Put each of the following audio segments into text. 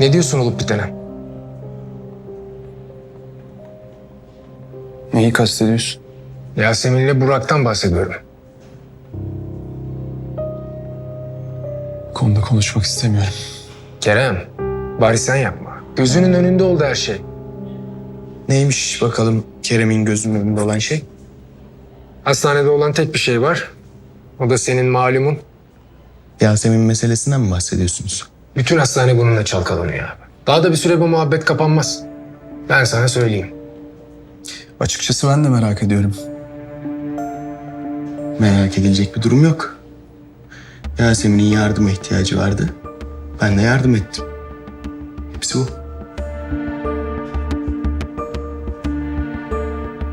Ne diyorsun olup bitene? Neyi kastediyorsun? Yasemin ile Burak'tan bahsediyorum. Bu konuda konuşmak istemiyorum. Kerem, bari sen yapma. Gözünün önünde oldu her şey. Neymiş bakalım Kerem'in gözünün önünde olan şey? Hastanede olan tek bir şey var. O da senin malumun. Yasemin meselesinden mi bahsediyorsunuz? Bütün hastane bununla çalkalanıyor abi. Daha da bir süre bu muhabbet kapanmaz. Ben sana söyleyeyim. Açıkçası ben de merak ediyorum. Merak edilecek bir durum yok. Yasemin'in yardıma ihtiyacı vardı. Ben de yardım ettim. Hepsi bu.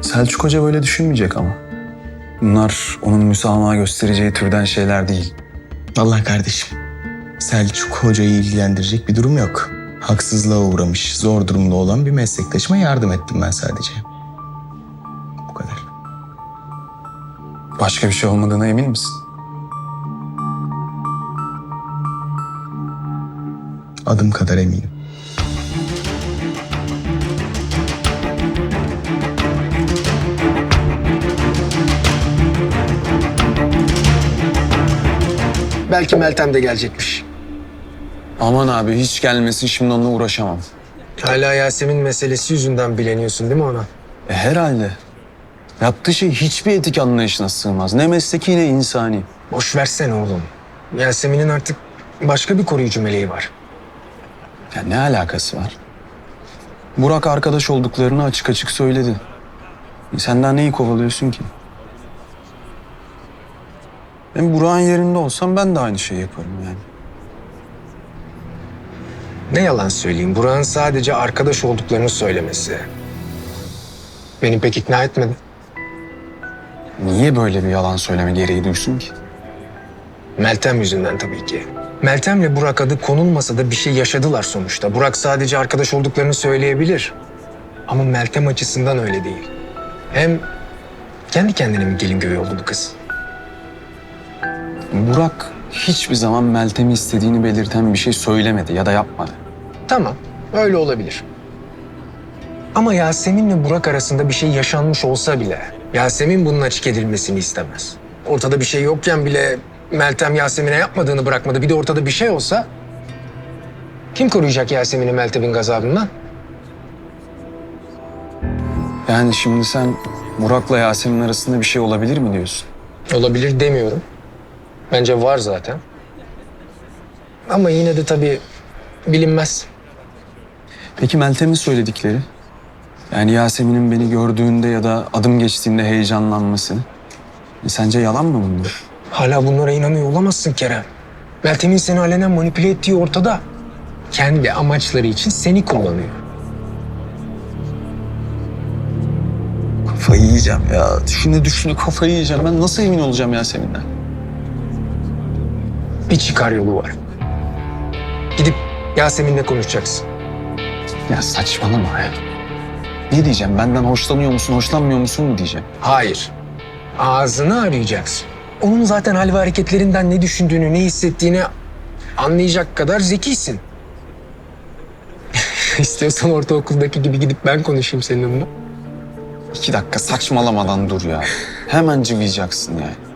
Selçuk Hoca böyle düşünmeyecek ama. Bunlar onun müsamaha göstereceği türden şeyler değil. Vallahi kardeşim. Selçuk Hoca'yı ilgilendirecek bir durum yok. Haksızlığa uğramış, zor durumda olan bir meslektaşıma yardım ettim ben sadece. Bu kadar. Başka bir şey olmadığına emin misin? Adım kadar eminim. Belki Meltem de gelecekmiş. Aman abi hiç gelmesin şimdi onunla uğraşamam. Hala Yasemin meselesi yüzünden bileniyorsun değil mi ona? E, herhalde. Yaptığı şey hiçbir etik anlayışına sığmaz. Ne mesleki ne insani. Boş versene oğlum. Yasemin'in artık başka bir koruyucu meleği var. Ya ne alakası var? Burak arkadaş olduklarını açık açık söyledi. E, Sen daha neyi kovalıyorsun ki? Ben Burak'ın yerinde olsam ben de aynı şeyi yaparım yani. Ne yalan söyleyeyim, Burak'ın sadece arkadaş olduklarını söylemesi. Beni pek ikna etmedi. Niye böyle bir yalan söyleme gereği duysun ki? Meltem yüzünden tabii ki. Meltem'le Burak adı konulmasa da bir şey yaşadılar sonuçta. Burak sadece arkadaş olduklarını söyleyebilir. Ama Meltem açısından öyle değil. Hem kendi kendine mi gelin göğü oldu bu kız? Burak hiçbir zaman Meltem'i istediğini belirten bir şey söylemedi ya da yapmadı. Tamam, öyle olabilir. Ama Yasemin'le Burak arasında bir şey yaşanmış olsa bile Yasemin bunun açık edilmesini istemez. Ortada bir şey yokken bile Meltem Yasemin'e yapmadığını bırakmadı. Bir de ortada bir şey olsa kim koruyacak Yasemin'i Meltem'in gazabından? Yani şimdi sen Burak'la Yasemin arasında bir şey olabilir mi diyorsun? Olabilir demiyorum. Bence var zaten. Ama yine de tabii bilinmez. Peki Meltem'in söyledikleri? Yani Yasemin'in beni gördüğünde ya da adım geçtiğinde heyecanlanması. E sence yalan mı bunlar? Hala bunlara inanıyor olamazsın Kerem. Meltem'in seni alenen manipüle ettiği ortada. Kendi amaçları için seni kullanıyor. Kafayı yiyeceğim ya. Düşüne düşüne kafayı yiyeceğim. Ben nasıl emin olacağım Yasemin'den? Bir çıkar yolu var. Gidip Yasemin'le konuşacaksın. Ya saçmalama ya. Ne diyeceğim? Benden hoşlanıyor musun, hoşlanmıyor musun mu diyeceğim? Hayır. Ağzını arayacaksın. Onun zaten hal ve hareketlerinden ne düşündüğünü, ne hissettiğini anlayacak kadar zekisin. İstiyorsan ortaokuldaki gibi gidip ben konuşayım seninle. İki dakika saçmalamadan dur ya. Hemen cıvıyacaksın yani.